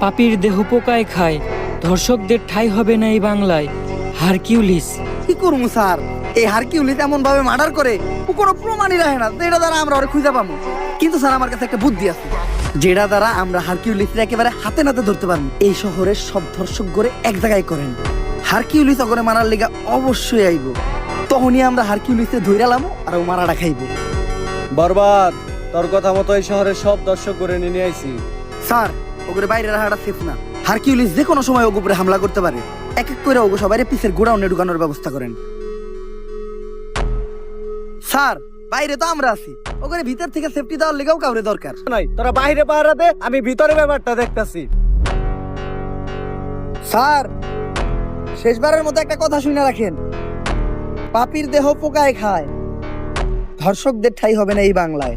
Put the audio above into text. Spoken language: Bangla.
পাপির দেহ পোকায় খায়। ধর্ষকদের ঠাই হবে না এই বাংলায়। হারকিউলিস। কি করব স্যার? এই হারকিউলিস এমন ভাবে মার্ডার করে ও কোনো প্রমাণই রাখে না যেটা দ্বারা আমরা ওরে খুঁজে পাবো। কিন্তু স্যার আমার কাছে একটা বুদ্ধি আছে। যেটা দ্বারা আমরা হারকিউলিসের একেবারে হাতে নাতে ধরতে পারব এই শহরের সব ধর্ষক করে এক জায়গায় করেন। হারকিউলিস ওগরে মারার লেগা অবশ্যই আইব। তখনই আমরা হারকিউলিসে ধইরালাম আর ও মারাটা খাইব। বরবাদ! তোর কথা মতো এই শহরের সব দর্শক করে নিয়ে আইছি। স্যার ওগরে বাইরে রাখাটা সেফ না। হারকিউলিস যে কোনো সময় ওগুপরে হামলা করতে পারে। এক এক করে ওগো সবাই পিসের গোডাউনে ঢুকানোর ব্যবস্থা করেন। স্যার বাইরে তো আমরা আছি। ওখানে ভিতর থেকে সেফটি দেওয়ার লেগেও কাউরে দরকার। নাই তোরা বাইরে পাহারা দে আমি ভিতরে ব্যাপারটা দেখতাছি। স্যার শেষবারের মতো একটা কথা শুনে রাখেন। পাপির দেহ পোকায় খায়। ধর্ষকদের ঠাই হবে না এই বাংলায়।